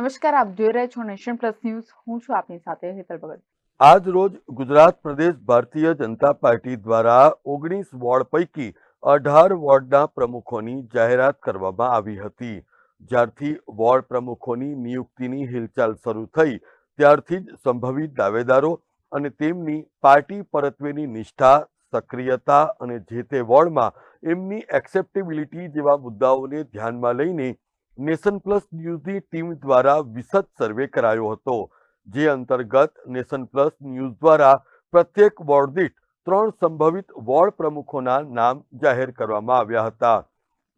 નમસ્કાર, આપ જોઈ રહ્યા છો નેશન પ્લસ ન્યૂઝ. હું છું આપની સાથે હેતલ ભગત. આજ રોજ ગુજરાત પ્રદેશ ભારતીય જનતા પાર્ટી દ્વારા ઓગણીસ વોર્ડ પૈકી અઢાર વોર્ડના પ્રમુખોની જાહેરાત કરવામાં આવી હતી. જ્યારથી વોર્ડ પ્રમુખોની નિયુક્તિની હિલચાલ શરૂ થઈ, ત્યારથી જ સંભવિત દાવેદારો અને તેમની પાર્ટી પરત્વેની નિષ્ઠા, સક્રિયતા અને જે તે વોર્ડમાં એમની એક્સેપ્ટેબિલિટી જેવા મુદ્દાઓને ધ્યાનમાં લઈને નેશન પ્લસ ન્યૂઝની ટીમ દ્વારા વિશદ સર્વે કરાયો હતો, જે અંતર્ગત નેશન પ્લસ ન્યૂઝ દ્વારા પ્રત્યેક વોર્ડ દીઠ ત્રણ સંભવિત વોર્ડ પ્રમુખોના નામ જાહેર કરવામાં આવ્યા હતા.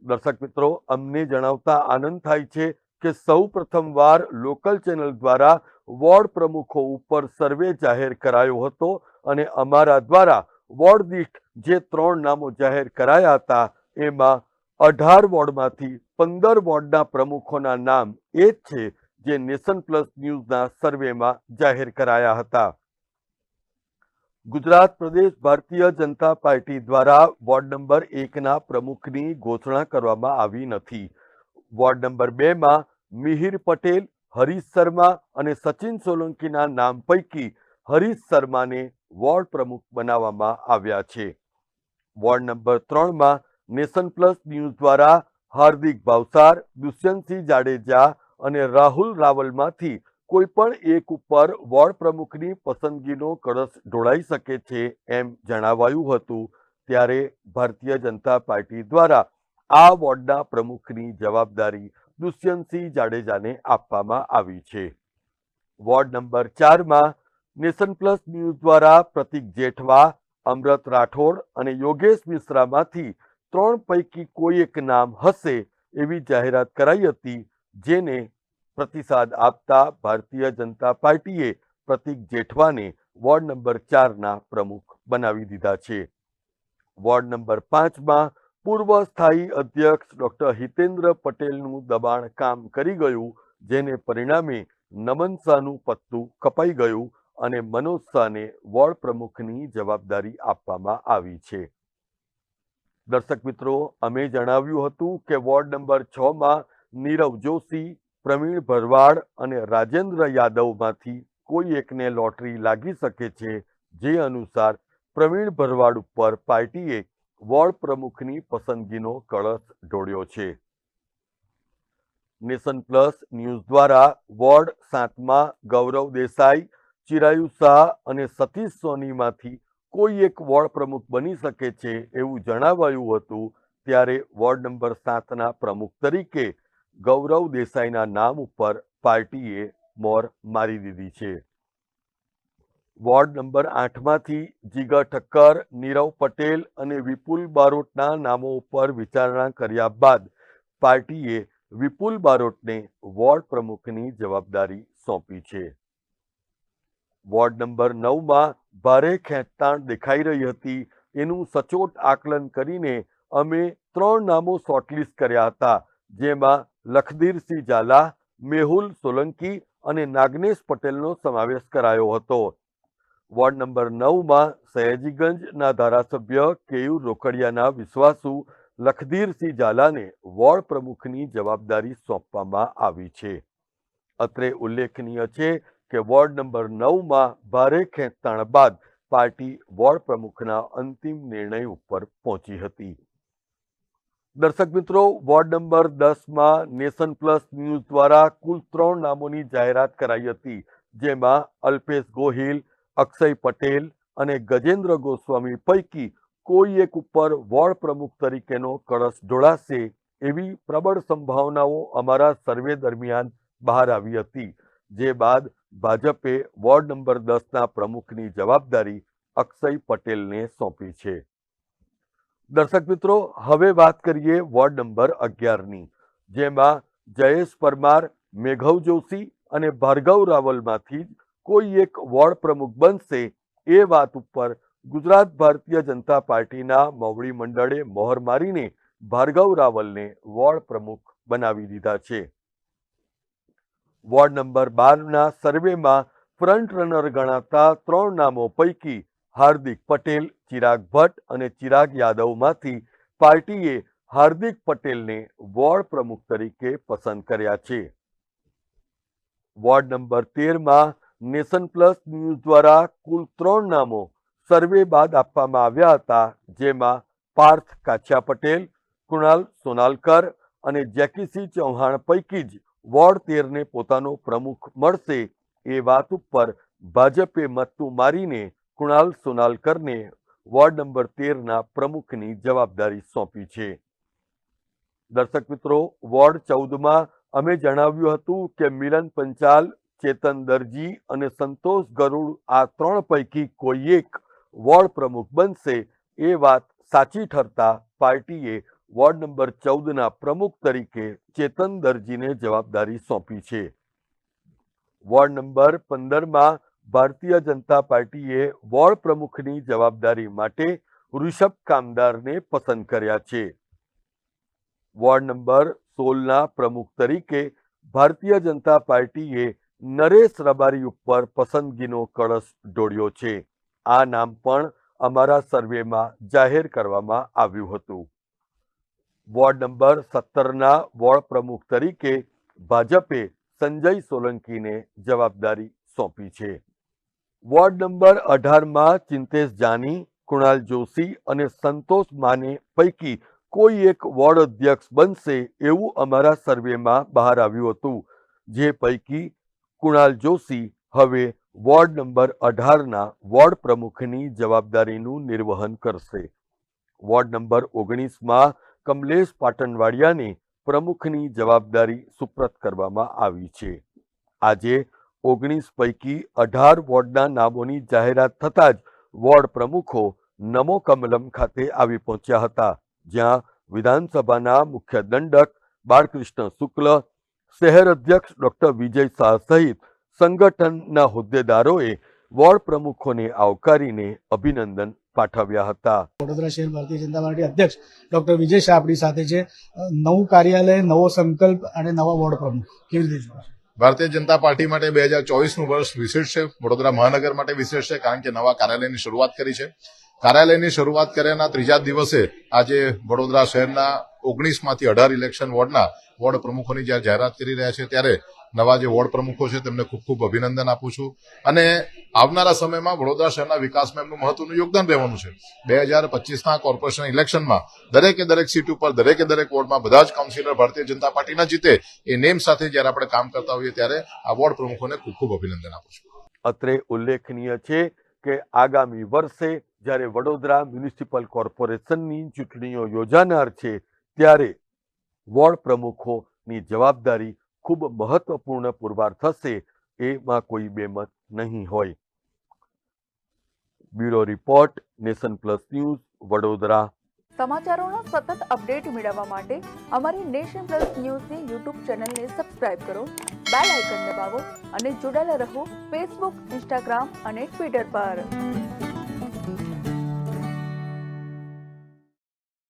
દર્શક મિત્રો, અમને જણાવતા આનંદ થાય છે કે સૌ પ્રથમવાર લોકલ ચેનલ દ્વારા વોર્ડ પ્રમુખો ઉપર સર્વે જાહેર કરાયો હતો અને અમારા દ્વારા વોર્ડ દીઠ જે ત્રણ નામો જાહેર કરાયા હતા, એમાં અઢાર વોર્ડમાંથી પંદર વોર્ડના પ્રમુખોના નામ એ છે જે નેશન પ્લસ ન્યૂઝના સર્વેમાં જાહેર કરાયા હતા. ગુજરાત પ્રદેશ ભારતીય જનતા પાર્ટી દ્વારા વોર્ડ નંબર એકના પ્રમુખની ઘોષણા કરવામાં આવી નથી. વોર્ડ નંબર બેમાં મિહિર પટેલ, હરીશ શર્મા અને સચિન સોલંકીના નામ પૈકી હરીશ શર્માને વોર્ડ પ્રમુખ બનાવવામાં આવ્યા છે. વોર્ડ નંબર ત્રણમાં નેશન પ્લસ ન્યૂઝ દ્વારા હાર્દિક ભાવસાર, દુષ્યંતસિંહ જાડેજા અને રાહુલ રાવલમાંથી કોઈ પણ એક ઉપર વોર્ડ પ્રમુખની પસંદગીનો કળશ ઢોળાઈ શકે છે એમ જણાવાયું હતું. ત્યારે ભારતીય જનતા પાર્ટી દ્વારા આ વોર્ડના પ્રમુખની જવાબદારી દુષ્યંતસિંહ જાડેજાને આપવામાં આવી છે. વોર્ડ નંબર ચારમાં નેશન પ્લસ ન્યૂઝ દ્વારા પ્રતિક જેઠવા, અમૃત રાઠોડ અને યોગેશ મિશ્રામાંથી ત્રણ પૈકી કોઈ એક નામ હશે એવી જાહેરાત કરાઈ હતી, જેને પ્રતિસાદ આપતા ભારતીય જનતા પાર્ટીએ પ્રતિક જેઠવાને વોર્ડ નંબર ચારના પ્રમુખ બનાવી દીધા છે. વોર્ડ નંબર પાંચમાં પૂર્વ સ્થાયી અધ્યક્ષ ડોક્ટર હિતેન્દ્ર પટેલનું દબાણ કામ કરી ગયું, જેને પરિણામે નમન શાહનું પત્તું કપાઈ ગયું અને મનોજ શાહને વોર્ડ પ્રમુખની જવાબદારી આપવામાં આવી છે. દર્શક મિત્રો, અમે જણાવ્યું હતું કે વોર્ડ નંબર છ માં નીરવ જોશી, પ્રવીણ ભરવાડ અને રાજેન્દ્ર યાદવમાંથી કોઈ એકને લોટરી લાગી શકે છે જે અનુસાર પ્રવીણ ભરવાડ ઉપર પાર્ટીએ વોર્ડ પ્રમુખની પસંદગીનો કળશ ઢોળ્યો છે. નેશન પ્લસ ન્યૂઝ દ્વારા વોર્ડ સાતમાં ગૌરવ દેસાઈ, ચિરાયુ શાહ અને સતીશ સોનીમાંથી કોઈ એક વોર્ડ પ્રમુખ બની શકે છે એવું જણાવાયું હતું, ત્યારે વોર્ડ નંબર સાતના પ્રમુખ તરીકે ગૌરવ દેસાઈના નામ ઉપર પાર્ટીએ મોર મારી દીધી છે. વોર્ડ નંબર આઠમાંથી જીગર ઠક્કર, નીરવ પટેલ અને વિપુલ બારોટના નામો ઉપર વિચારણા કર્યા બાદ પાર્ટીએ વિપુલ બારોટને વોર્ડ પ્રમુખની જવાબદારી સોંપી છે. વોર્ડ નંબર નવમાં ભારે ખેંચતાણ દેખાઈ રહી હતી. એનું સચોટ આકલન કરીને અમે ત્રણ નામો શોર્ટલિસ્ટ કર્યા હતા, જેમાં લખદીરસિંહ ઝાલા, મેહુલ સોલંકી અને નાગનેશ પટેલનો સમાવેશ કરાયો હતો. વોર્ડ નંબર નવમાં સયાજીગંજના ધારાસભ્ય કેયુ રોકડિયાના વિશ્વાસુ લખધીરસિંહ ઝાલાને વોર્ડ પ્રમુખની જવાબદારી સોંપવામાં આવી છે. અત્રે ઉલ્લેખનીય છે કે વોર્ડ નંબર નવમાં ભારે ખેંચતાણ બાદ પાર્ટી વોર્ડ પ્રમુખના અંતિમ નિર્ણય ઉપર પહોંચી હતી. દર્શક મિત્રો, વોર્ડ નંબર દસમાં નેશન પ્લસ ન્યૂઝ દ્વારા કુલ ત્રણ નામોની જાહેરાત કરાઈ હતી, જેમાં અલ્પેશ ગોહિલ, અક્ષય પટેલ અને ગજેન્દ્ર ગોસ્વામી પૈકી કોઈ એક ઉપર વોર્ડ પ્રમુખ તરીકેનો કળશ ઢોળાશે એવી પ્રબળ સંભાવનાઓ અમારા સર્વે દરમિયાન બહાર આવી હતી. જે બાદ ભાજપે વોર્ડ નંબર દસના પ્રમુખની જવાબદારી અક્ષય પટેલને સોંપી છે. દર્શક મિત્રો, હવે વાત કરીએ વોર્ડ નંબર અગિયારની, જેમાં જયેશ પરમાર, મેઘવ જોશી અને ભાર્ગવ રાવલમાંથી જ કોઈ એક વોર્ડ પ્રમુખ બનશે એ વાત ઉપર ગુજરાત ભારતીય જનતા પાર્ટીના મોવડી મંડળે મોહર મારીને ભાર્ગવ રાવલને વોર્ડ પ્રમુખ બનાવી દીધા છે. વોર્ડ નંબર બારના સર્વેમાં ફ્રન્ટ રનર ગણાતા ત્રણ નામો પૈકી હાર્દિક પટેલ, ચિરાગ ભટ્ટ અને ચિરાગ યાદવમાંથી પાર્ટીએ હાર્દિક પટેલને વોર્ડ પ્રમુખ તરીકે પસંદ કર્યા છે. વોર્ડ નંબર તેરમાં નેશન પ્લસ ન્યૂઝ દ્વારા કુલ ત્રણ નામો સર્વે બાદ આપવામાં આવ્યા હતા, જેમાં પાર્થ કાછિયા પટેલ, કુણાલ સોનાલકર અને જેકીસી ચૌહાણ પૈકી જ વોર્ડ તેરને પોતાનો પ્રમુખ મળશે એ વાત ઉપર ભાજપે મત્તું મારીને કુણાલ સોનાલકરને વોર્ડ નંબર તેરના પ્રમુખની જવાબદારી સોંપી છે. દર્શક મિત્રો, વોર્ડ ચૌદમાં અમે જણાવ્યું હતું કે મિલન પંચાલ, ચેતન દરજી અને સંતોષ ગરુડ આ ત્રણ પૈકી કોઈ એક વોર્ડ પ્રમુખ બનશે એ વાત સાચી ઠરતા પાર્ટીએ વોર્ડ નંબર ચૌદના પ્રમુખ તરીકે ચેતન દરજીને જવાબદારી સોંપી છે. વોર્ડ નંબર પંદરમાં ભારતીય જનતા પાર્ટીએ વોર્ડ પ્રમુખની જવાબદારી માટે ઋષભ કામદારને પસંદ કર્યા છે. વોર્ડ નંબર સોળના પ્રમુખ તરીકે ભારતીય જનતા પાર્ટીએ નરેશ રબારી ઉપર પસંદગીનો કળશ ઢોળ્યો છે. આ નામ પણ અમારા સર્વેમાં જાહેર કરવામાં આવ્યું હતું. વોર્ડ નંબર સત્તરના વોર્ડ પ્રમુખ તરીકે ભાજપે સંજય સોલંકીને જવાબદારી સોંપી છે. વોર્ડ નંબર અઢારમાં ચિંતેશ જાની, કુણાલ જોશી અને સંતોષ માને પૈકી કોઈ એક વોર્ડ અધ્યક્ષ બનશે એવું અમારા સર્વેમાં બહાર આવ્યું હતું. જે પૈકી કુણાલ જોશી હવે વોર્ડ નંબર અઢારના વોર્ડ પ્રમુખની જવાબદારીનું નિર્વહન કરશે. વોર્ડ નંબર ઓગણીસમાં કમલેશ પાટણવાડિયાને પ્રમુખની જવાબદારી સુપ્રત કરવામાં આવી છે. આજે ઓગણીસ પૈકી અઢાર વોર્ડના નામોની જાહેરાત થતાં જ વોર્ડ પ્રમુખો નમો કમલમ ખાતે આવી પહોંચ્યા હતા, જ્યાં વિધાનસભાના મુખ્ય દંડક બાળકૃષ્ણ શુક્લ, શહેર અધ્યક્ષ ડોક્ટર વિજય શાહ સહિત સંગઠનના હોદ્દેદારોએ વોર્ડ પ્રમુખોને આવકારીને અભિનંદન પાઠવ્યા હતા. વડોદરા શહેર ભારતીય જનતા પાર્ટી અધ્યક્ષ ડોક્ટર વિજય શાહ આપણી સાથે છે. નવું કાર્યાલય નવો સંકલ્પ અને નવા વોર્ડ પ્રમુખ. કેવી રીતે જોવા ભારતીય જનતા પાર્ટી માટે બે હજાર ચોવીસનું વર્ષ વિશેષ છે. વડોદરા મહાનગર માટે વિશેષ છે કારણ કે નવા કાર્યાલયની શરૂઆત કરી છે. કાર્યાલયની શરૂઆત કર્યાના ત્રીજા દિવસે આજે વડોદરા શહેરના ઓગણીસમાંથી અઢાર ઇલેક્શન વોર્ડના વોર્ડ પ્રમુખોની જ્યારે જાહેરાત કરી રહ્યા છે ત્યારે નવા જે વોર્ડ પ્રમુખો છે, તેમને ખૂબ ખૂબ અભિનંદન આપું છું. અને આવનારા સમયમાં વડોદરા શહેરના વિકાસમાં એમનું મહત્વનું યોગદાન રહેવાનું છે. બે હજાર પચીસના કોર્પોરેશન ઇલેક્શનમાં દરેકે દરેક સીટ ઉપર, દરેકે દરેક વોર્ડમાં બધા જ કાઉન્સિલર ભારતીય જનતા પાર્ટીના જીતે એ નેમ સાથે જ્યારે આપણે કામ કરતા હોઈએ ત્યારે આ વોર્ડ પ્રમુખોને ખૂબ ખૂબ અભિનંદન આપું છું. અત્રે ઉલ્લેખનીય છે કે આગામી વર્ષે જ્યારે વડોદરા મ્યુનિસિપલ કોર્પોરેશનની ચૂંટણીઓ યોજાનાર છે, ત્યારે વોર્ડ પ્રમુખોની જવાબદારી ખૂબ મહત્વપૂર્ણ પુરવાર થશે એમાં કોઈ બેમત નહીં હોય. Bureau report, Nation Plus News, Vadodara. સમાચારોના સતત અપડેટ મેળવવા માટે અમારી નેશન પ્લસ ન્યૂઝની યુટ્યુબ ચેનલને સબસ્ક્રાઇબ કરો, બેલ આઇકન દબાવો અને જોડાયેલા રહો ફેસબુક, ઇન્સ્ટાગ્રામ અને ટ્વિટર પર.